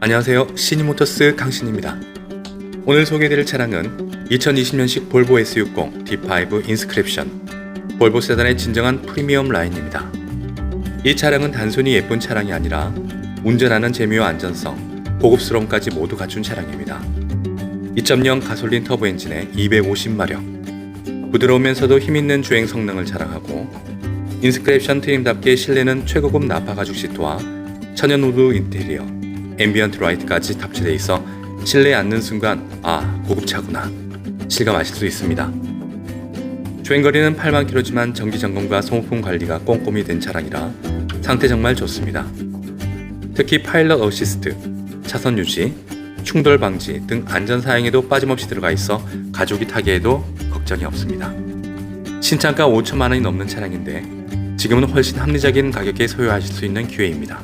안녕하세요. 시니모터스 강신입니다. 오늘 소개해드릴 차량은 2020년식 볼보 S60 D5 인스크립션 볼보 세단의 진정한 프리미엄 라인입니다. 이 차량은 단순히 예쁜 차량이 아니라 운전하는 재미와 안전성, 고급스러움까지 모두 갖춘 차량입니다. 2.0 가솔린 터보 엔진에 250마력, 부드러우면서도 힘있는 주행 성능을 자랑하고 인스크립션 트림답게 실내는 최고급 나파 가죽 시트와 천연 우드 인테리어, 앰비언트 라이트까지 탑재돼 있어 실내에 앉는 순간 아 고급차구나 실감하실 수 있습니다. 주행거리는 8만 킬로지만 정기 점검과 소모품 관리가 꼼꼼히 된 차량이라 상태 정말 좋습니다. 특히 파일럿 어시스트, 차선 유지, 충돌 방지 등 안전 사양에도 빠짐없이 들어가 있어 가족이 타기에도 걱정이 없습니다. 신차가 5천만 원이 넘는 차량인데 지금은 훨씬 합리적인 가격에 소유하실 수 있는 기회입니다.